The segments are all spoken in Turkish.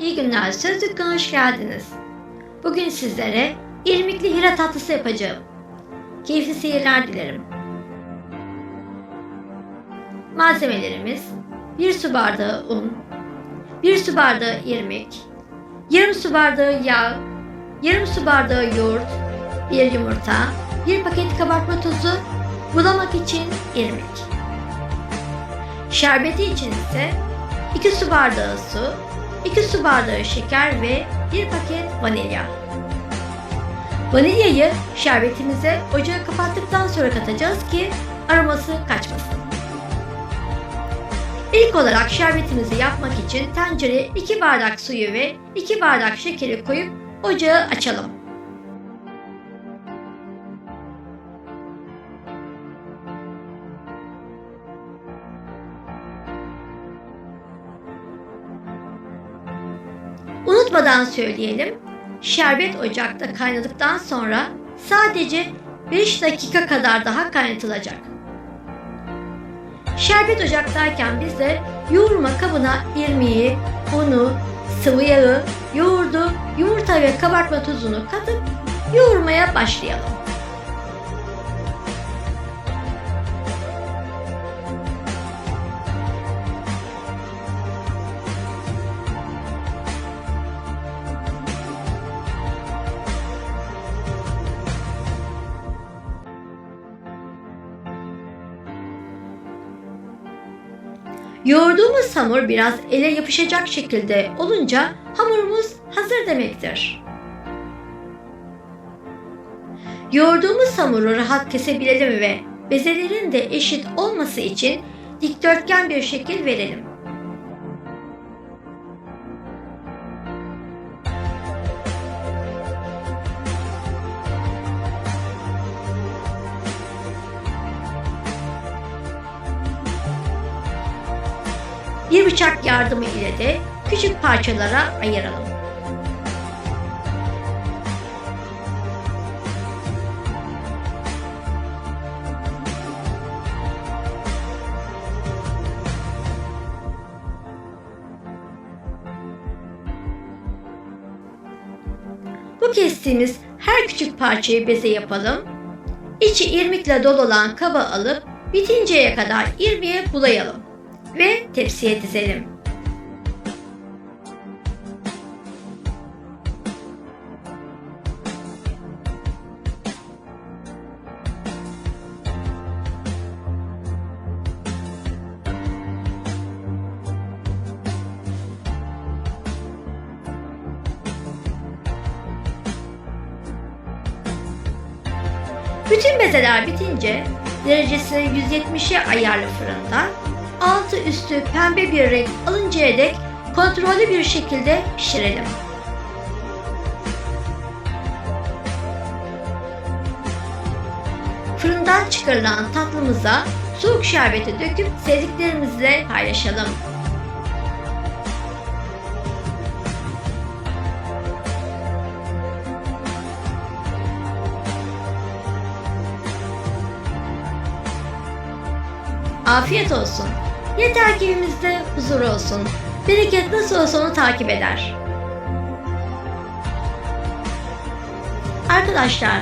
İyi günler. Söz Dükkanı'na hoş geldiniz. Bugün sizlere irmikli hira tatlısı yapacağım. Keyifli seyirler dilerim. Malzemelerimiz 1 su bardağı un, 1 su bardağı irmik, yarım su bardağı yağ, yarım su bardağı yoğurt, 1 yumurta, 1 paket kabartma tozu, bulamak için irmik. Şerbeti için ise 2 su bardağı su, 2 su bardağı şeker ve 1 paket vanilya. Vanilyayı şerbetimize ocağı kapattıktan sonra katacağız ki aroması kaçmasın. İlk olarak şerbetimizi yapmak için tencereye 2 bardak suyu ve 2 bardak şekeri koyup ocağı açalım. Unutmadan söyleyelim. Şerbet ocakta kaynadıktan sonra sadece 5 dakika kadar daha kaynatılacak. Şerbet ocaktayken biz de yoğurma kabına irmiği, unu, sıvı yağı, yoğurdu, yumurta ve kabartma tuzunu katıp yoğurmaya başlayalım. Yoğurduğumuz hamur biraz ele yapışacak şekilde olunca hamurumuz hazır demektir. Yoğurduğumuz hamuru rahat kesebilelim ve bezelerin de eşit olması için dikdörtgen bir şekil verelim. Bir bıçak yardımı ile de küçük parçalara ayıralım. Bu kestiğimiz her küçük parçayı beze yapalım. İçi irmikle dolu olan kaba alıp bitinceye kadar irmiğe bulayalım ve tepsiye dizelim. Bütün bezeler bitince derecesini 170'e ayarlı fırında altı üstü pembe bir renk alıncaya dek kontrollü bir şekilde pişirelim. Fırından çıkarılan tatlımıza soğuk şerbeti döküp sevdiklerimizle paylaşalım. Afiyet olsun. Yeter ki evimizde huzur olsun. Bereket nasıl olsa onu takip eder. Arkadaşlar,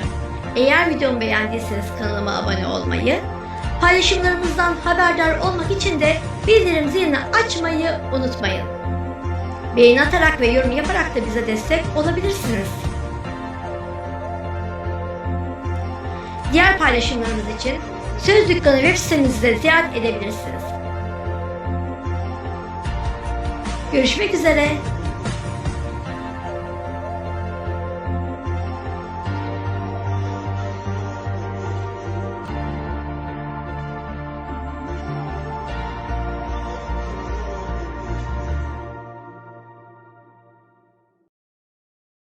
eğer videomu beğendiyseniz kanalıma abone olmayı, paylaşımlarımızdan haberdar olmak için de bildirim zilini açmayı unutmayın. Beğeni atarak ve yorum yaparak da bize destek olabilirsiniz. Diğer paylaşımlarımız için Söz Dükkanı web sitemizde ziyaret edebilirsiniz. Görüşmek üzere.